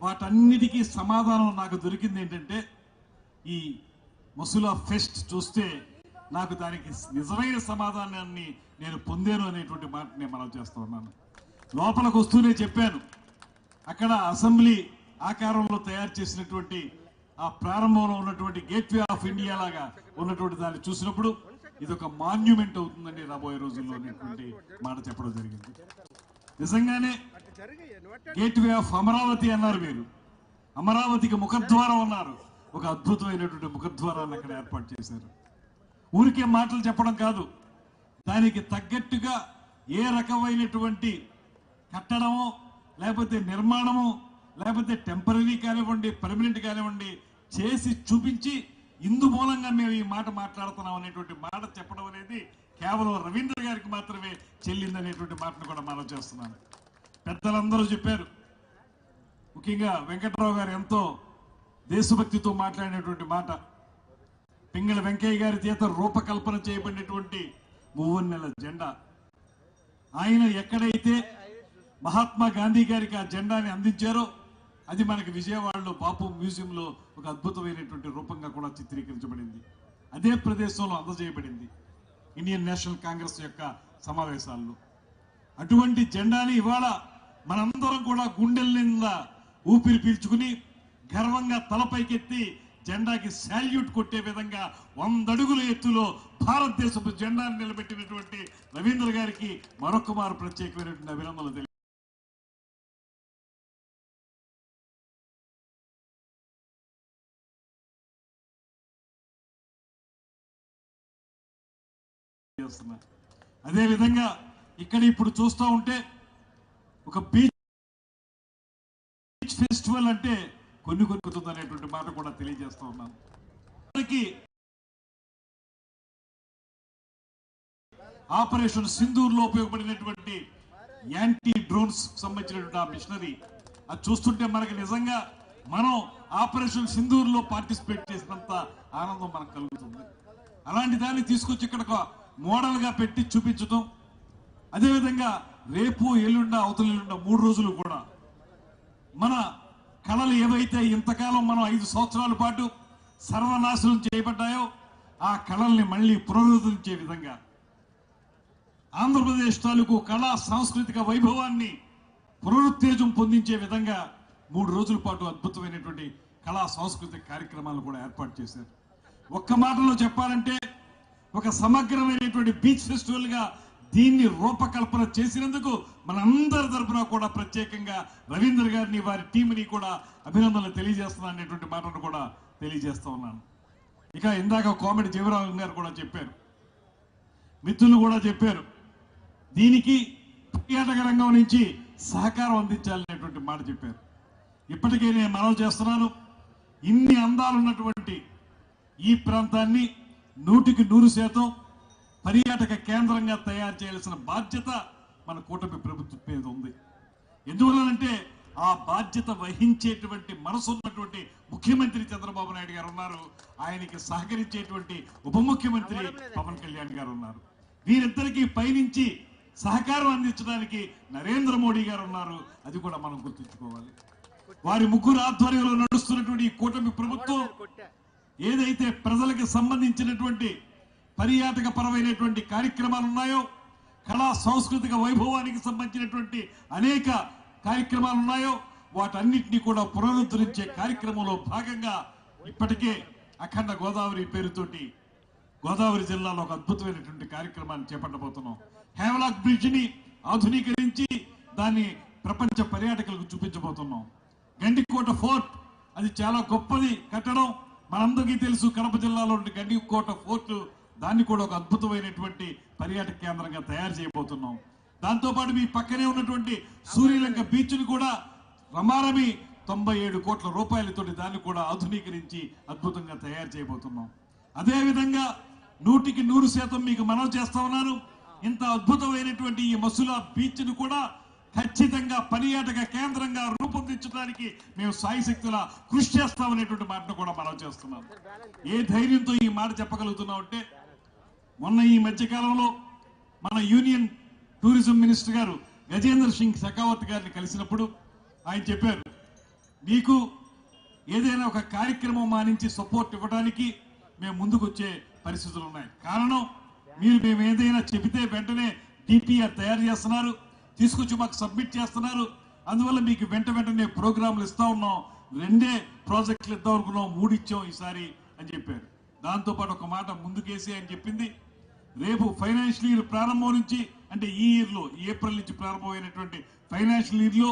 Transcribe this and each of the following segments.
వాటన్నిటికీ సమాధానం నాకు దొరికింది ఏంటంటే ఈ మసులా ఫెస్ట్ చూస్తే నాకు దానికి నిజమైన సమాధానాన్ని నేను పొందాను అనేటువంటి మాట నేను మనం చేస్తూ ఉన్నాను. లోపలికి వస్తూనే చెప్పాను. అక్కడ అసెంబ్లీ ఆకారంలో తయారు చేసినటువంటి ఆ ప్రారంభంలో ఉన్నటువంటి గేట్వే ఆఫ్ ఇండియా లాగా ఉన్నటువంటి దాన్ని చూసినప్పుడు ఇది ఒక మాన్యుమెంట్ అవుతుందండి రాబోయే రోజుల్లో అనేటువంటి మాట చెప్పడం జరిగింది. నిజంగానే గేట్వే ఆఫ్ అమరావతి అన్నారు మీరు. అమరావతికి ముఖద్వారం అన్నారు. ఒక అద్భుతమైనటువంటి ముఖద్వారాన్ని అక్కడ ఏర్పాటు చేశారు. ఊరికే మాటలు చెప్పడం కాదు. దానికి తగ్గట్టుగా ఏ రకమైనటువంటి కట్టడము లేకపోతే నిర్మాణము లేకపోతే టెంపరీ కానివ్వండి పర్మనెంట్ కానివ్వండి చేసి చూపించి ఇందు మూలంగా మేము ఈ మాట మాట్లాడుతున్నాం అనేటువంటి మాట చెప్పడం అనేది కేవలం రవీంద్ర గారికి మాత్రమే చెల్లిందనేటువంటి మాటను కూడా మనం చేస్తున్నాను పెద్దలందరూ చెప్పారు. ముఖ్యంగా వెంకట్రావు గారు ఎంతో దేశభక్తితో మాట్లాడినటువంటి మాట. పింగళ వెంకయ్య గారి చేత రూపకల్పన చేయబడినటువంటి మూవన్నెల జెండా. ఆయన ఎక్కడైతే మహాత్మా గాంధీ గారికి ఆ జెండాని అందించారో అది మనకి విజయవాడలో బాపు మ్యూజియంలో ఒక అద్భుతమైనటువంటి రూపంగా కూడా చిత్రీకరించబడింది. అదే ప్రదేశంలో అందజేయబడింది ఇండియన్ నేషనల్ కాంగ్రెస్ యొక్క సమావేశాల్లో. అటువంటి జెండాని ఇవాళ మనందరం కూడా గుండెల నిండా ఊపిరి పీల్చుకుని గర్వంగా తలపైకెత్తి జెండాకి శాల్యూట్ కొట్టే విధంగా వంద అడుగుల ఎత్తులో భారతదేశపు జెండాను నిలబెట్టినటువంటి రవీంద్ర గారికి మరొక మారు ప్రత్యేకమైనటువంటి అభినందనలు తెలియ అదేవిధంగా అదే విధంగా ఇక్కడ ఇప్పుడు చూస్తూ ఉంటే ఒక బీచ్ ఫెస్టివల్ అంటే కొన్ని కొనుక్కుతుంది అనేటువంటి మాట కూడా తెలియజేస్తా ఉన్నాను. మనకి ఆపరేషన్ సింధూర్లో ఉపయోగపడినటువంటి యాంటీ డ్రోన్స్ సంబంధించినటువంటి ఆ మిషనరీ అది చూస్తుంటే మనకి నిజంగా మనం ఆపరేషన్ సింధూర్లో పార్టిసిపేట్ చేసినంత ఆనందం మనకు కలుగుతుంది. అలాంటి దాన్ని తీసుకొచ్చి ఇక్కడ ఒక పెట్టి చూపించడం అదేవిధంగా రేపు ఎల్లుండ అవతల ఎల్లుండ మూడు రోజులు కూడా మన కళలు ఏవైతే ఇంతకాలం మనం ఐదు సంవత్సరాల పాటు సర్వనాశనం చేయబడ్డాయో ఆ కళల్ని మళ్ళీ పునరుద్ధరించే విధంగా ఆంధ్రప్రదేశ్ తాలూకు కళా సాంస్కృతిక వైభవాన్ని పునరుత్తేజం పొందించే విధంగా మూడు రోజుల పాటు అద్భుతమైనటువంటి కళా సాంస్కృతిక కార్యక్రమాలు కూడా ఏర్పాటు చేశారు. ఒక్క మాటలో చెప్పాలంటే ఒక సమగ్రమైనటువంటి బీచ్ ఫెస్టివల్గా దీన్ని రూపకల్పన చేసినందుకు మనందరి తరపున కూడా ప్రత్యేకంగా రవీంద్ర గారిని వారి టీంని కూడా అభినందనలు తెలియజేస్తున్నాను అనేటువంటి మాటను కూడా తెలియజేస్తూ ఉన్నాను. ఇక ఇందాక కామెడీ జీవరావు గారు కూడా చెప్పారు. మిత్రులు కూడా చెప్పారు. దీనికి పర్యాటక రంగం నుంచి సహకారం అందించాలనేటువంటి మాట చెప్పారు. ఇప్పటికే నేను మనవి చేస్తున్నాను. ఇన్ని అందాలు ఉన్నటువంటి ఈ ప్రాంతాన్ని నూటికి నూరు శాతం పర్యాటక కేంద్రంగా తయారు చేయాల్సిన బాధ్యత మన కూటమి ప్రభుత్వం మీద ఉంది. ఎందువలనంటే ఆ బాధ్యత వహించేటువంటి మనసు ఉన్నటువంటి ముఖ్యమంత్రి చంద్రబాబు నాయుడు గారు ఉన్నారు. ఆయనకి సహకరించేటువంటి ఉప ముఖ్యమంత్రి పవన్ కళ్యాణ్ గారు ఉన్నారు. వీరిద్దరికీ పైనుంచి సహకారం అందించడానికి నరేంద్ర మోడీ గారు ఉన్నారు. అది కూడా మనం గుర్తుంచుకోవాలి. వారి ముగ్గురు ఆధ్వర్యంలో నడుస్తున్నటువంటి ఈ కూటమి ప్రభుత్వం ఏదైతే ప్రజలకు సంబంధించినటువంటి పర్యాటక పరమైనటువంటి కార్యక్రమాలు ఉన్నాయో కళా సాంస్కృతిక వైభవానికి సంబంధించినటువంటి అనేక కార్యక్రమాలు ఉన్నాయో వాటన్నిటిని కూడా పునరుద్ధరించే కార్యక్రమంలో భాగంగా ఇప్పటికే అఖండ గోదావరి పేరుతోటి గోదావరి జిల్లాలో ఒక అద్భుతమైనటువంటి కార్యక్రమాన్ని చేపట్టబోతున్నాం. హేవలాక్ బ్రిడ్జ్ని ఆధునీకరించి దాన్ని ప్రపంచ పర్యాటకులకు చూపించబోతున్నాం. గండికోట ఫోర్ట్ అది చాలా గొప్పది కట్టడం మనందరికీ తెలుసు. కడప జిల్లాలో ఉండే గండికోట ఫోర్ట్ దాన్ని కూడా ఒక అద్భుతమైనటువంటి పర్యాటక కేంద్రంగా తయారు చేయబోతున్నాం. దాంతోపాటు మీ పక్కనే ఉన్నటువంటి సూర్యలంక బీచ్ను కూడా రమారమి తొంభై ఏడు కోట్ల రూపాయలతోటి దాన్ని కూడా ఆధునీకరించి అద్భుతంగా తయారు చేయబోతున్నాం. అదేవిధంగా నూటికి నూరు శాతం మీకు మనవి చేస్తా ఉన్నాను. ఇంత అద్భుతమైనటువంటి ఈ మసులా బీచ్ను కూడా ఖచ్చితంగా పర్యాటక కేంద్రంగా రూపొందించడానికి మేము సాయశక్తుల కృషి చేస్తామనేటువంటి మాటను కూడా మనం చేస్తున్నాం. ఏ ధైర్యంతో ఈ మాట చెప్పగలుగుతున్నాం అంటే మొన్న ఈ మధ్యకాలంలో మన యూనియన్ టూరిజం మినిస్టర్ గారు గజేంద్ర సింగ్ షెకావత్ గారిని కలిసినప్పుడు ఆయన చెప్పారు మీకు ఏదైనా ఒక కార్యక్రమం మానించి సపోర్ట్ ఇవ్వడానికి మేము ముందుకు వచ్చే పరిస్థితులు ఉన్నాయి. కారణం మీరు మేము ఏదైనా చెబితే వెంటనే డిపిఆర్ తయారు చేస్తున్నారు తీసుకొచ్చి మాకు సబ్మిట్ చేస్తున్నారు. అందువల్ల మీకు వెంట వెంటనే ప్రోగ్రాంలు ఇస్తా ఉన్నాం రెండే ప్రాజెక్టులు ఇద్దాం అనుకున్నాం మూడు ఇచ్చాం ఈసారి అని చెప్పారు. దాంతోపాటు ఒక మాట ముందుకేసి అని చెప్పింది రేపు ఫైనాన్షియల్ ఇయర్ ప్రారంభం నుంచి అంటే ఈ ఇయర్లో ఏప్రిల్ నుంచి ప్రారంభమైనటువంటి ఫైనాన్షియల్ ఇయర్లో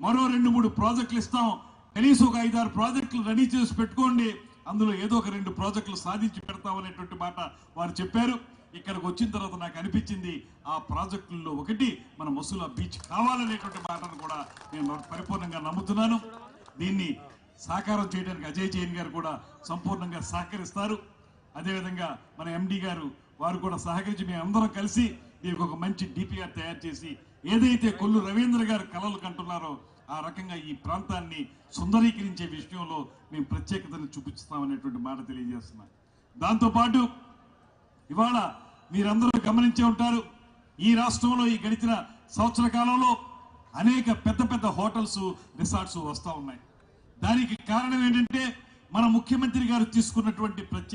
మరో రెండు మూడు ప్రాజెక్టులు ఇస్తాం. కనీసం ఒక ఐదారు ప్రాజెక్టులు రెడీ చేసి పెట్టుకోండి. అందులో ఏదో ఒక రెండు ప్రాజెక్టులు సాధించి పెడతామనేటువంటి మాట వారు చెప్పారు. ఇక్కడికి వచ్చిన తర్వాత నాకు అనిపించింది ఆ ప్రాజెక్టుల్లో ఒకటి మన మసూలా బీచ్ కావాలనేటువంటి మాటను కూడా నేను పరిపూర్ణంగా నమ్ముతున్నాను. దీన్ని సాకారం చేయడానికి అజయ్ జైన్ గారు కూడా సంపూర్ణంగా సహకరిస్తారు. అదేవిధంగా మన ఎండి గారు వారు కూడా సహకరించి మేము అందరం కలిసి దీనికి ఒక మంచి డిపిఆర్ తయారు చేసి ఏదైతే కొల్లు రవీంద్ర గారు కలలు కంటున్నారో ఆ రకంగా ఈ ప్రాంతాన్ని సుందరీకరించే విషయంలో మేము ప్రత్యేకతను చూపిస్తామనేటువంటి మాట తెలియజేస్తున్నాం. దాంతోపాటు ఇవాళ మీరందరూ గమనించే ఉంటారు ఈ రాష్ట్రంలో ఈ గడిచిన సంవత్సర కాలంలో అనేక పెద్ద పెద్ద హోటల్స్ రిసార్ట్స్ వస్తూ ఉన్నాయి. దానికి కారణం ఏంటంటే మన ముఖ్యమంత్రి గారు తీసుకున్నటువంటి ప్రత్యేక